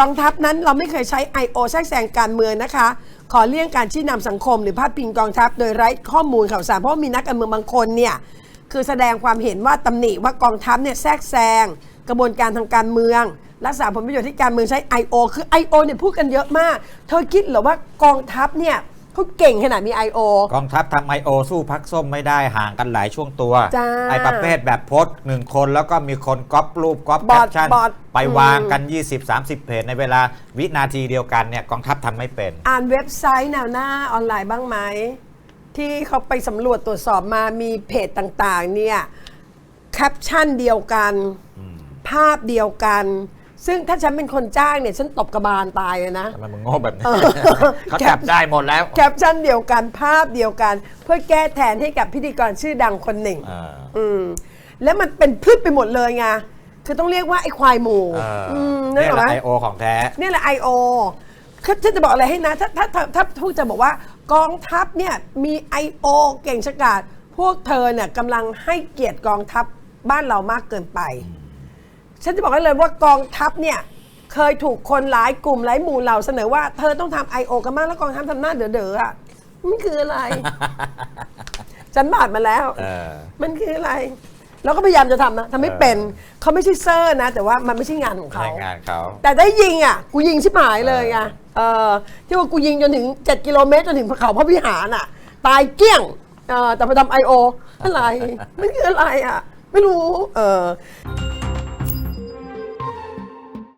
กองทัพนั้นเราไม่เคยใช้ I.O. แทรกแซงการเมืองนะคะ ขอเลี่ยงการชี้นำสังคมหรือพาดพิงกองทัพโดยไร้ข้อมูลข่าวสารเพราะมีนักการเมืองบางคนเนี่ยคือแสดงความเห็นว่าตำหนิว่ากองทัพเนี่ยแทรกแซงกระบวนการทางการเมือง รักษาผลประโยชน์ที่การเมืองใช้ I.O. คือ I.O. เนี่ยพูดกันเยอะมาก เธอคิดหรอว่ากองทัพเนี่ย เขาเก่งขนาดมี I.O. กองทัพทำไอโอสู้พักส้มไม่ได้ห่างกันหลายช่วงตัว จ้าไอประเภทแบบโพสต์หนึ่งคนแล้วก็มีคนก๊อปรูปก๊อปบแคอปทชั่นบอท ไปวางอืมกัน 20-30 เพจในเวลาวินาทีเดียวกันเนี่ยกองทัพทำไม่เป็น อ่านเว็บไซต์แนวหน้าออนไลน์บ้างไหม ที่เขาไปสำรวจตรวจสอบมามีเพจต่างๆ เนี่ย แคปชั่นเดียวกัน ภาพเดียวกัน ซึ่งถ้าฉันเป็นคนจ้างเนี่ย ฉันตบกระบาลตายเลยนะ ทำไมมึงโง่แบบนี้เออเขาจับได้หมดแล้วแคปชั่นเดียวกันภาพเดียวกัน เพื่อแก้แทนให้กับพิธีกรชื่อดังคนหนึ่งเอออืม แล้วมันเป็นพืชไปหมดเลยไงคือต้องเรียกว่าไอ้ควายหมูเอออมนึกเนี่ยออกแหไหม ละไอโอของแท้ เนี่ยแหละ I.O. คือฉันจะบอกอะไรให้นะ ถ้าถ้าถ้าถ้าพูดจะบอกว่ากองทัพเนี่ยมี I.O. เก่งชะกาจพวกเธอเนี่ยกำลังให้เกียรติกองทัพบ้านเรามากเกินไป ฉันจะบอกให้เลยว่ากองทัพเนี่ยเคยถูกคนหลายกลุ่มหลายหมู่เหล่าเสนอว่าเธอต้องทำ I.O. กันมากแล้วกองทัพทำหน้าเด๋อๆอะมันคืออะไร ฉันบาดมาแล้ว เออ มันคืออะไร เราก็พยายามจะทำนะทำไม่เป็นเขาไม่ใช่เซอร์นะ แต่ว่ามันไม่ใช่งานของเขา รายงานเขา แต่ได้ยิงอะ กูยิงชิบหายเลยไงเออที่ว่ากูยิงจนถึง 7 กิโลเมตร จนถึงเขาพระวิหารอะ ตายเกลี้ยงเออแต่ไปทำไอโออะไร มันคืออะไรอะ ไม่รู้ เออ